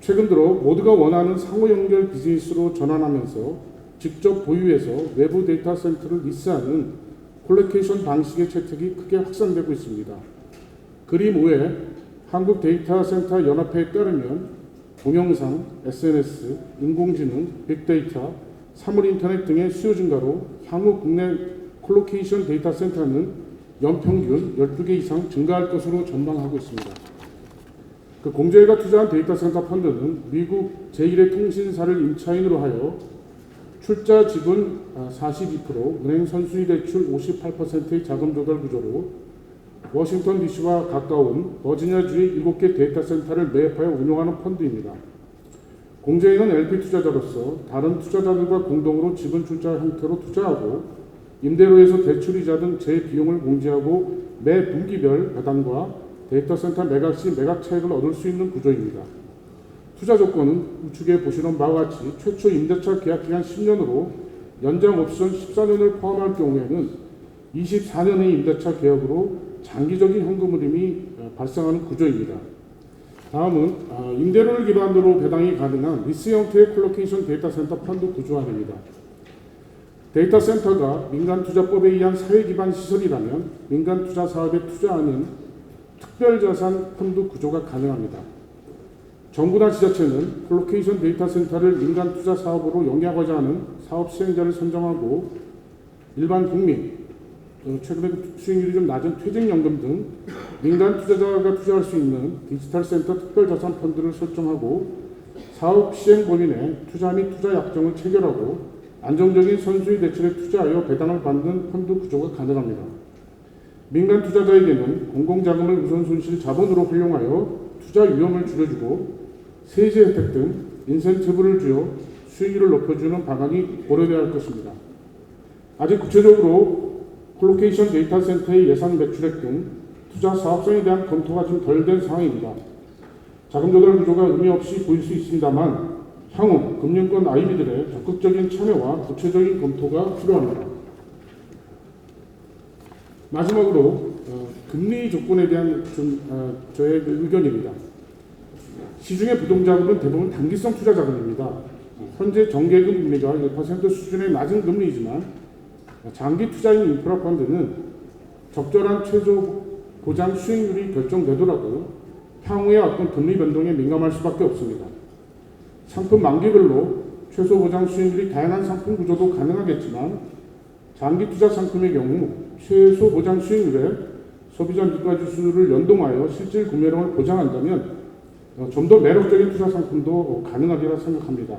최근 들어 모두가 원하는 상호 연결 비즈니스로 전환하면서 직접 보유해서 외부 데이터 센터를 리스하는 콜로케이션 방식의 채택이 크게 확산되고 있습니다. 그림 5에 한국 데이터 센터 연합회에 따르면 동영상, SNS, 인공지능, 빅데이터, 사물 인터넷 등의 수요 증가로 향후 국내 콜로케이션 데이터 센터는 연평균 12개 이상 증가할 것으로 전망하고 있습니다. 그 공제가 투자한 데이터 센터 펀드는 미국 제1의 통신사를 임차인으로 하여 출자 지분 아, 42%, 은행 선수의 대출 58%의 자금 조달 구조로 워싱턴 DC와 가까운 버지니아주의 7개 데이터 센터를 매입하여 운영하는 펀드입니다. 공제인은 LP 투자자로서 다른 투자자들과 공동으로 지분 출자 형태로 투자하고 임대료에서 대출이자 등 재비용을 공제하고 매 분기별 배당과 데이터 센터 매각 시 매각 차익을 얻을 수 있는 구조입니다. 투자 조건은 우측에 보시는 바와 같이 최초 임대차 계약 기간 10년으로 연장 옵션 14년을 포함할 경우에는 24년의 임대차 계약으로 장기적인 현금 흐름이 어, 발생하는 구조입니다. 다음은 아, 임대료를 기반으로 배당이 가능한 리스 형태의 콜로케이션 데이터 센터 펀드 구조안입니다. 데이터 센터가 민간 투자법에 의한 사회 기반 시설이라면 민간 투자 사업에 투자하는 특별자산 펀드 구조가 가능합니다. 정부나 지자체는 콜로케이션 데이터 센터를 민간 투자 사업으로 영위하고자 하는 사업 시행자를 선정하고 일반 국민, 또 최근에 수익률이 좀 낮은 퇴직연금 등 민간 투자자가 투자할 수 있는 디지털 센터 특별자산 펀드를 설정하고 사업 시행 법인의 투자 및 투자 약정을 체결하고 안정적인 선수의 대출에 투자하여 배당을 받는 펀드 구조가 가능합니다. 민간 투자자에게는 공공자금을 우선순실 자본으로 활용하여 투자 위험을 줄여주고 세제 혜택 등 인센티브를 주어 수익률을 높여주는 방안이 고려되어야 할 것입니다. 아직 구체적으로 콜로케이션 데이터 센터의 예산 매출액 등 투자 사업성에 대한 검토가 좀덜된 상황입니다. 자금 조달 구조가 의미 없이 보일 수 있습니다만 향후 금융권 IB들의 적극적인 참여와 구체적인 검토가 필요합니다. 마지막으로 어, 금리 조건에 대한 좀 어, 저의 그 의견입니다. 시중의 부동자금은 대부분 단기성 투자 자금입니다. 현재 정계금 금리가 1% 수준의 낮은 금리이지만 장기 투자인 인프라 펀드는 적절한 최저 보장 수익률이 결정되더라도 향후의 어떤 금리 변동에 민감할 수밖에 없습니다. 상품 만기별로 최소 보장 수익률이 다양한 상품 구조도 가능하겠지만 장기 투자 상품의 경우 최소 보장 수익률에 소비자 물가 지수를 연동하여 실질 구매량을 보장한다면 어, 좀더 매력적인 투자 상품도 가능하리라 생각합니다.